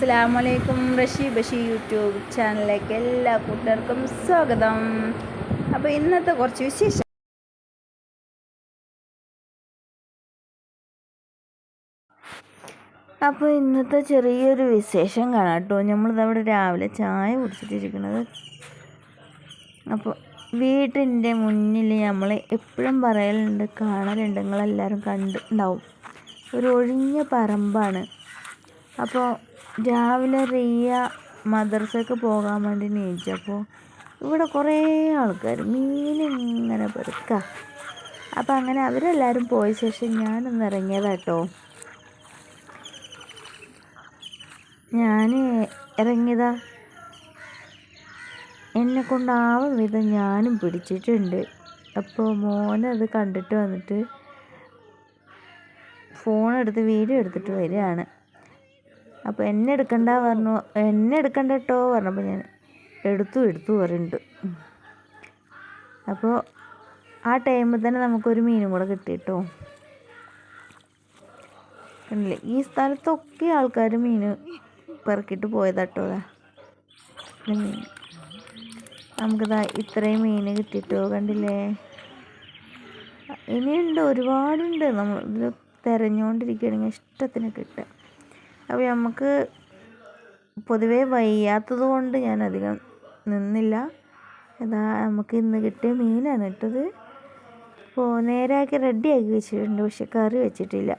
അസ്സാം വലൈക്കും റഷി ബഷി യൂട്യൂബ് ചാനലിലേക്ക് എല്ലാ കൂട്ടുകാർക്കും സ്വാഗതം. അപ്പോൾ ഇന്നത്തെ കുറച്ച് വിശേഷം. അപ്പോൾ ഇന്നത്തെ ചെറിയൊരു വിശേഷം കാണാം കേട്ടോ. നമ്മളിതവിടെ രാവിലെ ചായ കുടിച്ചിട്ടിരിക്കുന്നത്. അപ്പോൾ വീട്ടിന്റെ മുന്നിൽ നമ്മൾ എപ്പോഴും പറയലുണ്ട് കാണലുണ്ട് നിങ്ങളെല്ലാവരും കണ്ടിട്ടുണ്ടാവും. ഒരു ഒഴിഞ്ഞ പറമ്പാണ്. അപ്പോൾ രാവിലെ റിയ മദ്രസക്ക് പോകാൻ വേണ്ടി നീച്ചപ്പോൾ ഇവിടെ കുറേ ആൾക്കാർ മീനിങ്ങനെ പെറുക്ക. അപ്പം അങ്ങനെ അവരെല്ലാവരും പോയ ശേഷം ഞാനൊന്ന് ഇറങ്ങിയതാട്ടോ. ഞാൻ ഇറങ്ങിയതാ. എന്നെ കൊണ്ടാവും വിധം ഞാനും പിടിച്ചിട്ടുണ്ട്. അപ്പോൾ മോനത് കണ്ടിട്ട് വന്നിട്ട് ഫോൺ എടുത്ത് വീഡിയോ എടുത്തിട്ട് വരികയാണ്. അപ്പോൾ എന്നെ എടുക്കണ്ട പറഞ്ഞു. എന്നെ എടുക്കണ്ട കേട്ടോ പറഞ്ഞപ്പോൾ ഞാൻ എടുത്തു എടുത്തു പറയുന്നുണ്ട് അപ്പോൾ ആ ടൈമിൽ തന്നെ നമുക്കൊരു മീനും കൂടെ കിട്ടി കേട്ടോ കണ്ടില്ലേ? ഈ സ്ഥലത്തൊക്കെ ആൾക്കാർ മീൻ പെറുക്കിയിട്ട് പോയതാട്ടോ മീൻ നമുക്കിതാ ഇത്രയും മീൻ കിട്ടിയിട്ടോ കണ്ടില്ലേ? ഇനിയുണ്ട് ഒരുപാടുണ്ട്. നമ്മൾ ഇത് തിരഞ്ഞുകൊണ്ടിരിക്കുകയാണെങ്കിൽ ഇഷ്ടത്തിന് കിട്ടുക. അപ്പോൾ നമുക്ക് പൊതുവേ വയ്യാത്തത് കൊണ്ട് ഞാൻ അധികം നിന്നില്ല. ഇതാ നമുക്ക് ഇന്ന് കിട്ടിയ മീനാണ് ഇട്ടത്. അപ്പോൾ നേരാക്കി റെഡിയാക്കി വെച്ചിട്ടുണ്ട് പക്ഷെ കറി വെച്ചിട്ടില്ല.